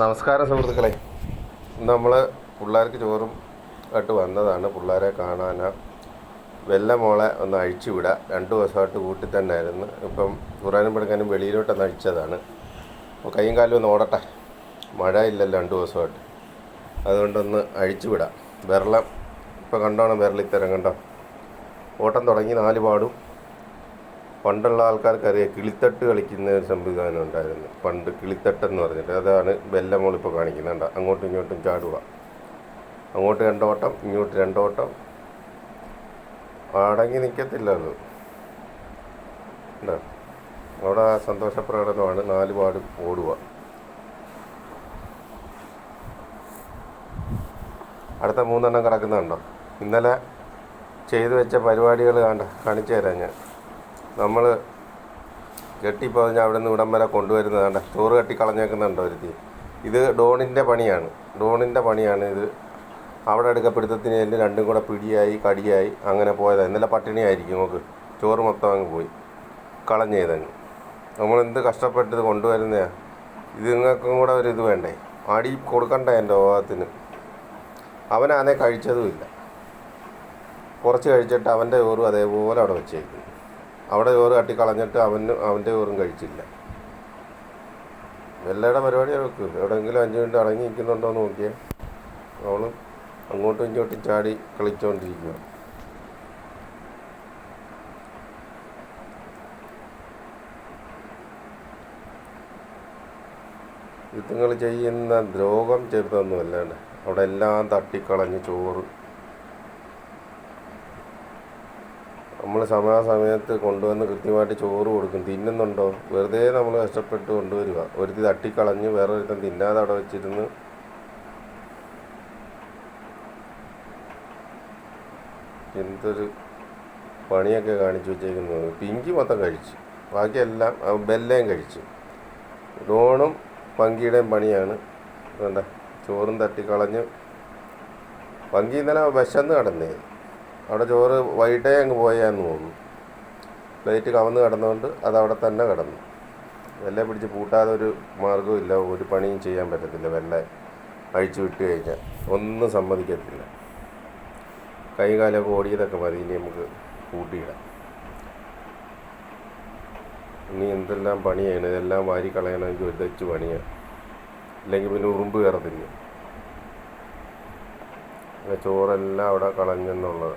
നമസ്കാരം സുഹൃത്തുക്കളെ. നമ്മൾ പിള്ളേർക്ക് ചോറും ആയിട്ട് വന്നതാണ്. പിള്ളേരെ കാണാനാ വെല്ല മോളെ ഒന്ന് അഴിച്ചു വിടാം. രണ്ട് ദിവസമായിട്ട് വീട്ടിൽ തന്നെ ആയിരുന്നു. ഇപ്പം ഖുറാനും പഠിക്കാനും വെളിയിലോട്ടൊന്ന് അഴിച്ചതാണ്. അപ്പോൾ കൈയും കാലും ഒന്ന് ഓടട്ടെ. മഴ ഇല്ലല്ലോ രണ്ട് ദിവസമായിട്ട്. അതുകൊണ്ടൊന്ന് അഴിച്ചുവിടാം വിരളം ഇപ്പം കണ്ടോണം വിരളിത്തരം കണ്ടോ? ഓട്ടം തുടങ്ങി നാല് പാടും. പണ്ടുള്ള ആൾക്കാർക്കറിയാം കിളിത്തട്ട് കളിക്കുന്ന ഒരു സംവിധാനം ഉണ്ടായിരുന്നു. പണ്ട് കിളിത്തട്ട് എന്ന് പറഞ്ഞിട്ട് അതാണ് ബെല്ലമോൾ ഇപ്പോൾ കാണിക്കുന്നുണ്ട് അങ്ങോട്ടും ഇങ്ങോട്ടും ചാടുക. അങ്ങോട്ട് രണ്ടോട്ടം ഇങ്ങോട്ട് രണ്ടോട്ടം അടങ്ങി നിൽക്കത്തില്ല അത്. ഉണ്ടോ അവിടെ സന്തോഷപ്രകടനമാണ് നാല് പാട് ഓടുക. അടുത്ത മൂന്നെണ്ണം കിടക്കുന്നുണ്ടോ? ഇന്നലെ ചെയ്തു വെച്ച പരിപാടികൾ കാണിച്ചു തരാം ഞാൻ. നമ്മൾ കെട്ടിപ്പതിഞ്ഞ് അവിടെ നിന്ന് ഇവിടം വരെ കൊണ്ടുവരുന്നതാണ് ചോറ് കെട്ടി കളഞ്ഞേക്കുന്നുണ്ടോ ഒരുത്തി. ഇത് ഡോണിന്റെ പണിയാണ്. ഡോണിന്റെ പണിയാണ് ഇത്. അവിടെ എടുക്കപ്പെടുത്തത്തിന് എല്ലാം രണ്ടും കൂടെ പിടിയായി കടിയായി അങ്ങനെ പോയതാണ് ഇന്നലെ പട്ടിണിയായിരിക്കും നമുക്ക് ചോറ് മൊത്തം അങ്ങ് പോയി. കളഞ്ഞ് ചെയ്തങ്ങ് നമ്മളെന്ത് കഷ്ടപ്പെട്ട് ഇത് കൊണ്ടുവരുന്നതാണ് ഇത് നിങ്ങൾക്കും കൂടെ ഒരു ഇത് വേണ്ടേ? അടി കൊടുക്കണ്ട എന്റെ ഓഹത്തിന് അവനാണെ കഴിച്ചതുമില്ല കുറച്ച് കഴിച്ചിട്ട് അവന്റെ ചോറും അതേപോലെ അവിടെ വെച്ചേക്കും അവിടെ ചോറ് കട്ടിക്കളഞ്ഞിട്ട് അവന് അവന്റെ ചോറും കഴിച്ചില്ല. വെല്ലയുടെ പരിപാടി അവൾക്ക്. എവിടെയെങ്കിലും അഞ്ച് മിനിറ്റ് അടങ്ങി നിൽക്കുന്നുണ്ടോ എന്ന് നോക്കിയേ. അവളും അങ്ങോട്ടും ഇങ്ങോട്ടും ചാടി കളിച്ചുകൊണ്ടിരിക്കുക ഇതുങ്ങൾ ചെയ്യുന്ന ദ്രോഹം ചെറുതൊന്നും അല്ലാണ്ട് അവിടെ എല്ലാം തട്ടിക്കളഞ്ഞ് ചോറ് നമ്മൾ സമയാസമയത്ത് കൊണ്ടുവന്ന് കൃത്യമായിട്ട് ചോറ് കൊടുക്കും. തിന്നുന്നുണ്ടോ? വെറുതെ നമ്മൾ കഷ്ടപ്പെട്ട് കൊണ്ടുവരിക. ഒരുത്തി തട്ടിക്കളഞ്ഞ് വേറെ ഒരുത്തൻ തിന്നാതെ അവിടെ വെച്ചിരുന്ന് എന്തൊരു പണിയൊക്കെ കാണിച്ചു വെച്ചേക്കുന്നത്. പിങ്കി മൊത്തം കഴിച്ചു. ബാക്കിയെല്ലാം ബെല്ലയും കഴിച്ചു. ഡോണും പങ്കിയുടെയും പണിയാണ്. വേണ്ട ചോറും തട്ടിക്കളഞ്ഞ്. പങ്കി ഇന്നലെ വിശന്ന് കിടന്നേ. അവിടെ ചോറ് വൈകിട്ടേ അങ്ങ് പോയാന്ന് തോന്നുന്നു. പ്ലേറ്റ് കവന്ന് കിടന്നുകൊണ്ട് അത് അവിടെ തന്നെ കിടന്നു. വെല്ല പിടിച്ച് പൂട്ടാതെ ഒരു മാർഗവും ഇല്ല. ഒരു പണിയും ചെയ്യാൻ പറ്റത്തില്ല. വെല്ല അഴിച്ചു വിട്ട് കഴിഞ്ഞാൽ ഒന്നും സമ്മതിക്കത്തില്ല. കൈ കാലമൊക്കെ ഓടിയതൊക്കെ മതി. ഇനി നമുക്ക് കൂട്ടിയിടാം ഇനി എന്തെല്ലാം പണിയാണ്? ഇതെല്ലാം വാരി കളയണമെങ്കിൽ ഒരു തെച്ച് പണിയാണ് ഇല്ലെങ്കിൽ പിന്നെ ഉറുമ്പ് കയറത്തില്ല. ചോറെല്ലാം അവിടെ കളഞ്ഞെന്നുള്ളത്.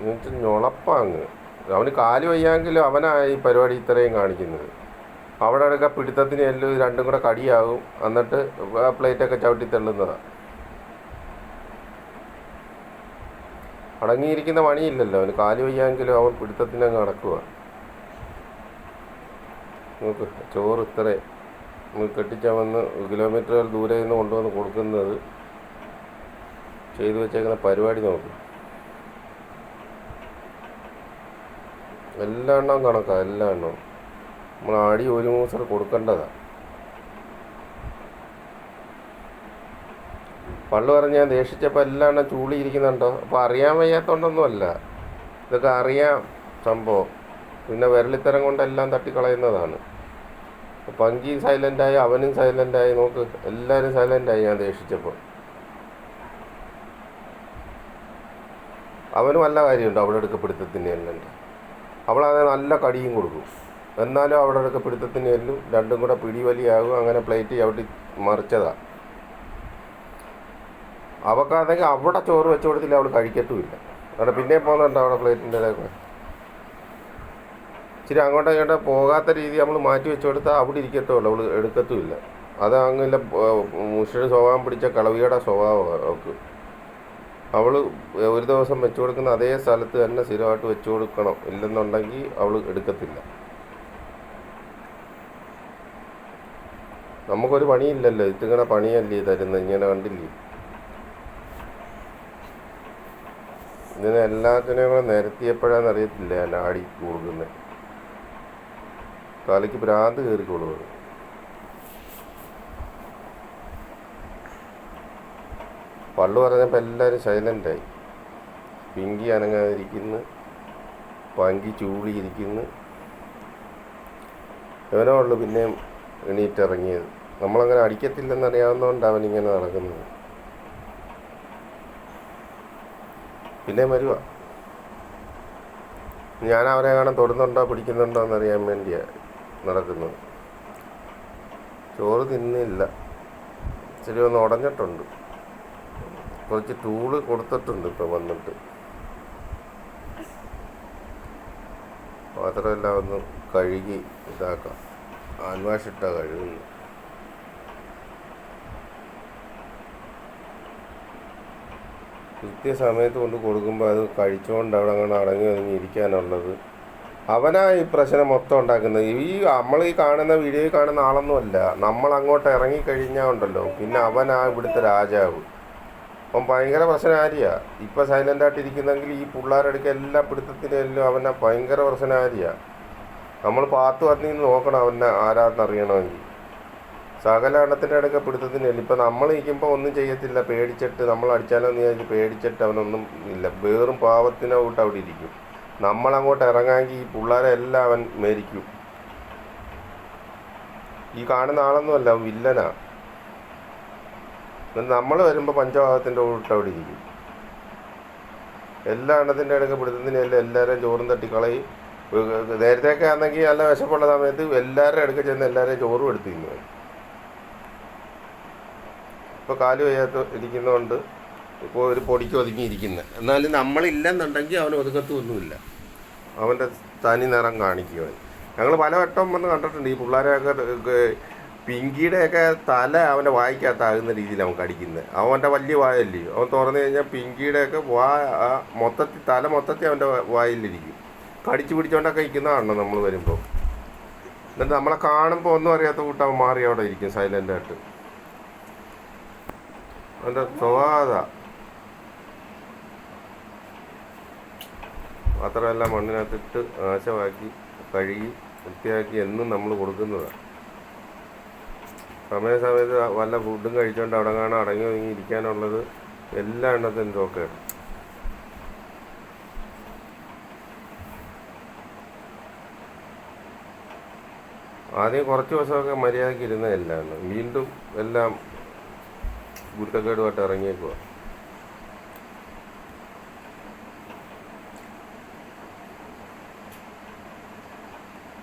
എന്നിട്ട് ഞൊളപ്പാങ്ങ് അവന് കാൽ വയ്യാങ്കിലും അവനാ ഈ പരിപാടി ഇത്രയും കാണിക്കുന്നത്. അവിടെ അടക്കം പിടുത്തത്തിന് എല്ലാം രണ്ടും കൂടെ കടിയാകും. എന്നിട്ട് പ്ലേറ്റൊക്കെ ചവിട്ടി തള്ളുന്നതാണ് അടങ്ങിയിരിക്കുന്ന പണിയില്ലല്ലോ. അവന് കാൽ വയ്യാങ്കിലും അവൻ പിടുത്തത്തിനങ്ങ് നടക്കുക നോക്ക് ചോറ് ഇത്രയും കെട്ടിച്ചവന്ന് കിലോമീറ്ററുകൾ ദൂരെ നിന്ന് കൊണ്ടുവന്ന് കൊടുക്കുന്നത് ചെയ്തു വെച്ചേക്കുന്ന പരിപാടി നോക്കും. എല്ലാ എണ്ണവും കണക്കാണ് എല്ലാ എണ്ണവും നമ്മൾ അടി ഒരു മൂസർ കൊടുക്കേണ്ടതാണ് പള്ളു പറഞ്ഞാൽ ദേഷിച്ചപ്പോൾ എല്ലാ എണ്ണം ചൂളിയിരിക്കുന്നുണ്ടോ? അപ്പോൾ അറിയാൻ വയ്യാത്തതുകൊണ്ടൊന്നുമല്ല ഇതൊക്കെ അറിയാം സംഭവം. പിന്നെ വിരളിത്തരം കൊണ്ടെല്ലാം തട്ടിക്കളയുന്നതാണ്. പങ്കി സൈലന്റായി അവനും സൈലന്റായി നോക്ക് എല്ലാവരും സൈലന്റായി ഞാൻ ദേഷിച്ചപ്പോൾ അവനും നല്ല കാര്യമുണ്ട് അവിടെ എടുക്കപ്പെടുത്തത്തിന്റെ എല്ലാം അവളത് നല്ല കടിയും കൊടുക്കും. എന്നാലും അവിടെ എടുക്കപ്പിടുത്തത്തിന് വരും രണ്ടും കൂടെ പിടിവലിയാകും. അങ്ങനെ പ്ലേറ്റ് ചവിട്ടി മറിച്ചതാണ് അവക്കാണെങ്കിൽ അവിടെ ചോറ് വെച്ച് കൊടുത്തില്ല അവൾ കഴിക്കത്തുമില്ല. അവിടെ പിന്നെ പോകുന്നുണ്ട് അവിടെ പ്ലേറ്റിന്റെ ഇടയിൽ ഇച്ചിരി അങ്ങോട്ട് ഇങ്ങോട്ട് പോകാത്ത രീതി നമ്മൾ മാറ്റി വെച്ച് കൊടുത്താൽ അവിടെ ഇരിക്കത്തുള്ളൂ. അവൾ എടുക്കത്തുമില്ല. അത് അങ്ങനെ മുഷിയുടെ സ്വഭാവം പിടിച്ച കളവിയുടെ സ്വഭാവം അവൾക്ക് അവൾ ഒരു ദിവസം വെച്ചു കൊടുക്കുന്ന അതേ സ്ഥലത്ത് തന്നെ സ്ഥിരമായിട്ട് വെച്ചു കൊടുക്കണം ഇല്ലെന്നുണ്ടെങ്കിൽ അവൾ എടുക്കത്തില്ല. നമുക്കൊരു പണിയില്ലല്ലോ. ഇതിങ്ങനെ പണിയല്ലേ തരുന്നത്? ഇങ്ങനെ കണ്ടില്ലേ? ഇതിനെ എല്ലാത്തിനെയും കൂടെ നിരത്തിയപ്പോഴാന്ന് അറിയത്തില്ല എന്റെ ആടി കൊടുക്കുന്നത് തലയ്ക്ക് ഭ്രാന്ത് കയറിക്കൊള്ളുക പള്ളു പറഞ്ഞപ്പോൾ എല്ലാവരും സൈലന്റായി പിങ്കി അനങ്ങാതിരിക്കുന്നു. പങ്കി ചൂളിയിരിക്കുന്നു എവനോ ഉള്ളു പിന്നെയും എണീറ്റിറങ്ങിയത്. നമ്മളങ്ങനെ അടിക്കത്തില്ലെന്നറിയാവുന്നതുകൊണ്ട് അവനിങ്ങനെ നടക്കുന്നത്. പിന്നെ വരുക ഞാൻ അവരെ കാണാൻ തൊടുന്നുണ്ടോ പിടിക്കുന്നുണ്ടോ എന്നറിയാൻ വേണ്ടിയാണ് നടക്കുന്നത്. ചോറ് തിന്നില്ല. ഇച്ചിരി ഒന്ന് ഉടഞ്ഞിട്ടുണ്ട്. കുറച്ച് ടൂൾ കൊടുത്തിട്ടുണ്ട് ഇപ്പം വന്നിട്ട്. പാത്രമെല്ലാം ഒന്ന് കഴുകി ഇതാക്കാം. ആൻവാഷിട്ട കഴുകുന്നു കൃത്യസമയത്ത് കൊണ്ട് കൊടുക്കുമ്പോൾ അത് കഴിച്ചുകൊണ്ട് അവിടെ അങ്ങനെ അടങ്ങി ഒതുങ്ങി ഇരിക്കാനുള്ളത്. അവനാ ഈ പ്രശ്നം മൊത്തം ഉണ്ടാക്കുന്നത്. ഈ നമ്മൾ ഈ കാണുന്ന വീഡിയോയിൽ കാണുന്ന ആളൊന്നുമല്ല. നമ്മൾ അങ്ങോട്ട് ഇറങ്ങിക്കഴിഞ്ഞാൽ ഉണ്ടല്ലോ. പിന്നെ അവനാ ഇവിടുത്തെ രാജാവ്. അവൻ ഭയങ്കര പ്രശ്നകാരിയാ. ഇപ്പം സൈലന്റായിട്ട് ആയിട്ടിരിക്കുന്നെങ്കിൽ ഈ പിള്ളേരെടുക്ക എല്ലാ പിടുത്തത്തിനെല്ലാം അവനെ ഭയങ്കര പ്രശ്നകാരിയാ. നമ്മൾ പാത്ത് വന്നിന്ന് നോക്കണം അവനെ ആരാന്ന് അറിയണമെങ്കിൽ. സകല എണ്ണത്തിന്റെ ഇടയ്ക്ക് പിടുത്തത്തിനില്ല. ഇപ്പം നമ്മൾ ഇരിക്കുമ്പോൾ ഒന്നും ചെയ്യത്തില്ല. പേടിച്ചിട്ട് നമ്മൾ അടിച്ചാലോ വിചാരിച്ച് പേടിച്ചിട്ട് അവനൊന്നും ഇല്ല. വേറും പാവത്തിനെ കൂട്ട് അവിടെ ഇരിക്കും. നമ്മളങ്ങോട്ട് ഇറങ്ങാമെങ്കിൽ ഈ പിള്ളേരെ എല്ലാം അവൻ മേരിക്കും. ഈ കാണുന്ന ആളൊന്നുമല്ല അവൻ വില്ലനാ നമ്മൾ വരുമ്പോൾ പഞ്ചഭാഗത്തിന്റെ കൂട്ട് അവിടെ ഇരിക്കും. എല്ലാ എണ്ണത്തിന്റെ ഇടയ്ക്ക് പിടുത്തത്തിനെല്ലാം എല്ലാവരെയും ചോറും തട്ടി കളയും നേരത്തെയൊക്കെ ആണെങ്കിൽ നല്ല വിശപ്പുള്ള സമയത്ത് എല്ലാവരുടെ അടുക്ക ചെന്ന് എല്ലാവരെയും ചോറും എടുത്ത് തിന്നു. ഇപ്പോൾ കാൽ വയ്യാത്ത ഇരിക്കുന്നതുകൊണ്ട് ഇപ്പോൾ ഒരു പൊടിക്ക് ഒതുങ്ങിയിരിക്കുന്നത് എന്നാലും നമ്മളില്ലെന്നുണ്ടെങ്കിൽ അവൻ ഒതുക്കത്തൊന്നുമില്ല. അവന്റെ തനി നിറം കാണിക്കുകയാണ്. ഞങ്ങൾ പലവട്ടം വന്ന് കണ്ടിട്ടുണ്ട് ഈ പിള്ളേരെയൊക്കെ പിങ്കിയുടെയൊക്കെ തല അവന്റെ വായിക്കകത്താകുന്ന രീതിയിൽ അവൻ കടിക്കുന്നത്. അവന്റെ വലിയ വായല്ലേ? അവൻ തുറന്നു കഴിഞ്ഞാൽ പിങ്കിയുടെയൊക്കെ വാ മൊത്തത്തിൽ തല മൊത്തത്തിൽ അവന്റെ വായിലിരിക്കും. കടിച്ചു പിടിച്ചോണ്ടൊക്കെ ഇരിക്കുന്നതാണല്ലോ നമ്മൾ വരുമ്പോൾ എന്നിട്ട് നമ്മളെ കാണുമ്പോൾ ഒന്നും അറിയാത്ത കൂട്ടം അവൻ മാറി അവിടെ ഇരിക്കും സൈലന്റായിട്ട് അവന്റെ സ്വഭാവത മാത്രമല്ല മണ്ണിനകത്തിട്ട് നാശമാക്കി കഴുകി വൃത്തിയാക്കി എന്നും നമ്മൾ കൊടുക്കുന്നതാണ്. സമയസമയത്ത് വല്ല ഫുഡും കഴിച്ചുകൊണ്ട് അവിടെ കാണാൻ അടങ്ങി ഒതുങ്ങി ഇരിക്കാനുള്ളത് എല്ലാ എണ്ണത്തിനും ചോക്കേട് ആദ്യം കുറച്ച് ദിവസമൊക്കെ മര്യാദയ്ക്ക് ഇരുന്നതല്ലാണ് വീണ്ടും എല്ലാം ഗുരുത്തക്കേടുമായിട്ട് ഇറങ്ങിയേക്കുക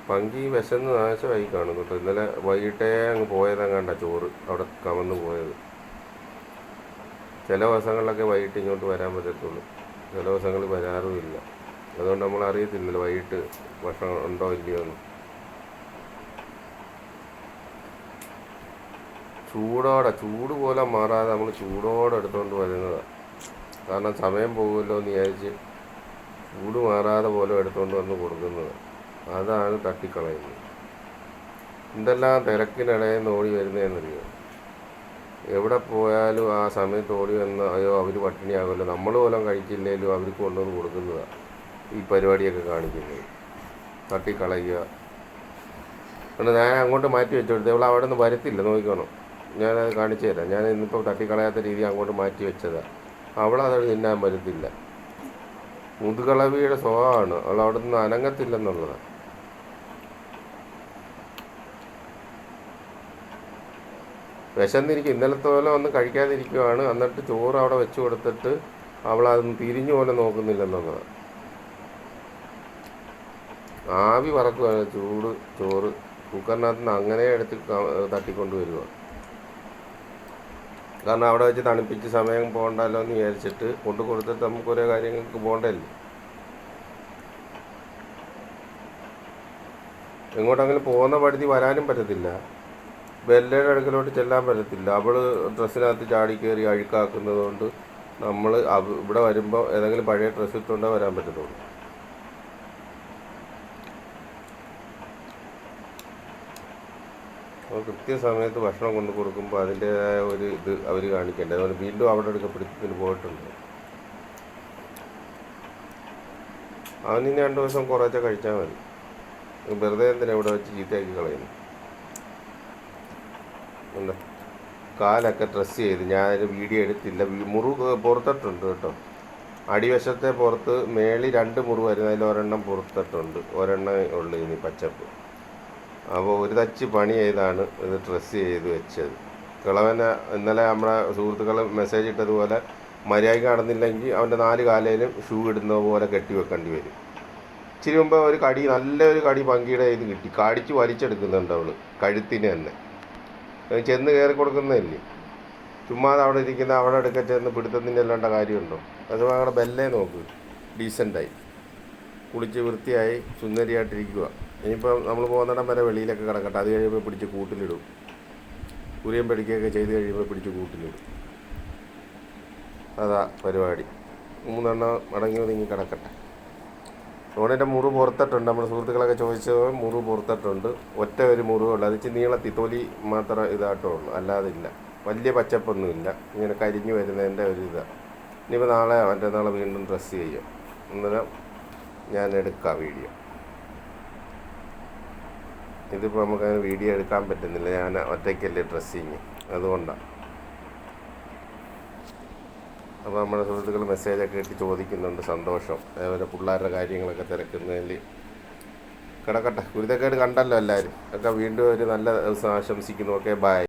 പങ്കി വിശന്ന് നാശമായി കാണും കേട്ടോ. ഇന്നലെ വൈകിട്ടേ അങ്ങ് പോയതങ്ങാണ്ട ചോറ്. അവിടെ കവന്ന് പോയത്. ചില ദിവസങ്ങളിലൊക്കെ വൈകിട്ട് ഇങ്ങോട്ട് വരാൻ പറ്റത്തുള്ളൂ. ചില ദിവസങ്ങളിൽ വരാറുമില്ല അതുകൊണ്ട് നമ്മൾ അറിയത്തില്ലല്ലോ വൈകിട്ട് ഭക്ഷണം ഉണ്ടോ ഇല്ലയോ എന്ന്. ചൂടോടെ ചൂട് പോലെ മാറാതെ നമ്മൾ ചൂടോടെ എടുത്തുകൊണ്ട് വരുന്നതാണ് കാരണം സമയം പോകുമല്ലോ എന്ന് വിചാരിച്ച് ചൂട് മാറാതെ പോലും എടുത്തുകൊണ്ട് വന്ന് കൊടുക്കുന്നത്. അതാണ് തട്ടിക്കളയുന്നത്. എന്തെല്ലാം തിരക്കിനിടയിൽ ഓടി വരുന്നതെന്നറിയോ? എവിടെ പോയാലും ആ സമയത്ത് ഓടി വന്ന് അയ്യോ അവർ പട്ടിണിയാകുമല്ലോ. നമ്മൾ പോലും കഴിച്ചില്ലെങ്കിലും അവർക്ക് കൊണ്ടുവന്ന് കൊടുക്കുന്നതാണ് ഈ പരിപാടിയൊക്കെ കാണിക്കുന്നത്. തട്ടിക്കളയുക. എന്നിട്ട് ഞാൻ അങ്ങോട്ട് മാറ്റി വെച്ചു കൊടുത്തു ഇവിടെ അവിടെ നിന്ന് വരത്തില്ല നോക്കിക്കോണം. ഞാനത് കാണിച്ചു തരാം. ഞാൻ ഇന്നിപ്പോൾ തട്ടിക്കളയാത്ത രീതി അങ്ങോട്ട് മാറ്റി വെച്ചതാണ് അവളത് തിന്നാൻ വരത്തില്ല മുതുകളവിയുടെ സ്വഭാവമാണ്. അവൾ അവിടെ നിന്ന് അനങ്ങത്തില്ലെന്നുള്ളതാണ് വിശന്നിരിക്കും. ഇന്നലത്തെ പോലെ ഒന്ന് കഴിക്കാതിരിക്കുവാണ്. എന്നിട്ട് ചോറ് അവിടെ വെച്ച് കൊടുത്തിട്ട് അവൾ തിരിഞ്ഞു പോലെ നോക്കുന്നില്ലെന്നുള്ളത് ആവി പറക്കുകയാണ് ചൂട് ചോറ്. കുക്കറിനകത്ത് നിന്ന് അങ്ങനെ എടുത്ത് തട്ടിക്കൊണ്ട് വരിക കാരണം അവിടെ വെച്ച് തണുപ്പിച്ച് സമയം പോകണ്ടല്ലോ എന്ന് വിചാരിച്ചിട്ട് കൊണ്ട് കൊടുത്തിട്ട് നമുക്ക് ഓരോ കാര്യങ്ങൾക്ക് പോകണ്ടല്ലേ? എങ്ങോട്ടെങ്കിലും പോകുന്ന പഴുതി വരാനും പറ്റത്തില്ല. ബെല്ലയുടെ അടുക്കലോട്ട് ചെല്ലാൻ പറ്റത്തില്ല. അവൾ ഡ്രസ്സിനകത്ത് ചാടി കയറി അഴുക്കാക്കുന്നത് കൊണ്ട് നമ്മൾ ഇവിടെ വരുമ്പോൾ ഏതെങ്കിലും പഴയ ഡ്രസ്സ് ഇട്ടുകൊണ്ടേ വരാൻ പറ്റത്തുള്ളൂ. അപ്പോൾ കൃത്യസമയത്ത് ഭക്ഷണം കൊണ്ട് കൊടുക്കുമ്പോൾ അതിന്റേതായ ഒരു ഇത് അവർ കാണിക്കേണ്ടത് അതുപോലെ വീണ്ടും അവിടെ എടുക്ക പിടുത്തത്തിന് പോയിട്ടുണ്ട്. അവനിനി രണ്ട് ദിവസം കുറേശ്ശെ കഴിച്ചാൽ മതി. വെറുതെ എന്തിനാണ് ഇവിടെ വെച്ച് ചീത്തയാക്കി കളയുന്നു ഉണ്ട് കാലൊക്കെ ഡ്രസ്സ് ചെയ്ത് ഞാനൊരു വീഡിയോ എടുത്തില്ല. മുറിവ് മുറു പുറത്തിട്ടുണ്ട് കേട്ടോ. അടിവശത്തെ പുറത്ത് മേളിൽ രണ്ട് മുറിവായിരുന്നു അതിൽ ഒരെണ്ണം പുറത്തിട്ടുണ്ട്. ഒരെണ്ണം ഉള്ളു ഇനി പച്ചപ്പ്. അപ്പോൾ ഒരു തച്ച് പണി ചെയ്താണ് ഇത് ഡ്രസ്സ് ചെയ്ത് വെച്ചത്. കിളവനെ ഇന്നലെ നമ്മുടെ സുഹൃത്തുക്കൾ മെസ്സേജ് ഇട്ടതുപോലെ മര്യാദ നടന്നില്ലെങ്കിൽ അവന്റെ നാല് കാലയിലും ഷൂ ഇടുന്ന പോലെ കെട്ടി വെക്കേണ്ടി വരും. ഇച്ചിരി മുമ്പ് ഒരു കടി നല്ലൊരു കടി പങ്കിയുടെ ഇത് കിട്ടി. കടിച്ച് വലിച്ചെടുക്കുന്നുണ്ട് അവൾ കഴുത്തിന് തന്നെ. ചെന്ന് കയറി കൊടുക്കുന്നതല്ലേ? ചുമ്മാതെ അവിടെ ഇരിക്കുന്ന അവിടെ എടുക്ക ചെന്ന് പിടുത്തത്തിന്റെ അല്ലാണ്ട കാര്യമുണ്ടോ? അത് ഞങ്ങളുടെ ബെല്ലേ നോക്ക് ഡീസന്റായി കുളിച്ച് വൃത്തിയായി സുന്ദരിയായിട്ടിരിക്കുക ഇനിയിപ്പോൾ നമ്മൾ പോകുന്നിടം വരെ വെളിയിലൊക്കെ കിടക്കട്ടെ. അത് കഴിയുമ്പോൾ പിടിച്ച് കൂട്ടിലിടും. കുരിയം പിടിക്കുകയൊക്കെ ചെയ്ത് കഴിയുമ്പോൾ പിടിച്ച് കൂട്ടിലിടും. അതാ പരിപാടി. മൂന്നെണ്ണം അടങ്ങി ഒതുങ്ങി കിടക്കട്ടെ. റോഡിന്റെ മുറിവ് പുറത്തിട്ടുണ്ട്. നമ്മുടെ സുഹൃത്തുക്കളൊക്കെ ചോദിച്ചത് മുറിവ് പുറത്തിട്ടുണ്ട്. ഒറ്റ ഒരു മുറിവുള്ളൂ അത് അതിച്ച് നീളത്തി തൊലി മാത്രം ഇതായിട്ടേ ഉള്ളൂ അല്ലാതെ ഇല്ല. വലിയ പച്ചപ്പൊന്നുമില്ല ഇങ്ങനെ കരിഞ്ഞു വരുന്നതിന്റെ ഒരു ഇതാണ് ഇനിയിപ്പോൾ നാളെ മറ്റന്നാളെ വീണ്ടും ഡ്രസ്സ് ചെയ്യും. അന്നേരം ഞാൻ എടുക്കാം വീഡിയോ. ഇതിപ്പോൾ നമുക്ക് അങ്ങനെ വീഡിയോ എടുക്കാൻ പറ്റുന്നില്ല. ഞാൻ ഒറ്റയ്ക്കല്ലേ ഡ്രസ്സിങ് അതുകൊണ്ടാണ് അപ്പോൾ നമ്മുടെ സുഹൃത്തുക്കൾ മെസ്സേജൊക്കെ ഇട്ട് ചോദിക്കുന്നുണ്ട് സന്തോഷം. അതേപോലെ പിള്ളേരുടെ കാര്യങ്ങളൊക്കെ തിരക്കുന്നതിൽ. കിടക്കട്ടെ. ഗുരുതക്കേട് കണ്ടല്ലോ എല്ലാവരും ഒക്കെ വീണ്ടും ഒരു നല്ല ദിവസം ആശംസിക്കുന്നു. Okay bye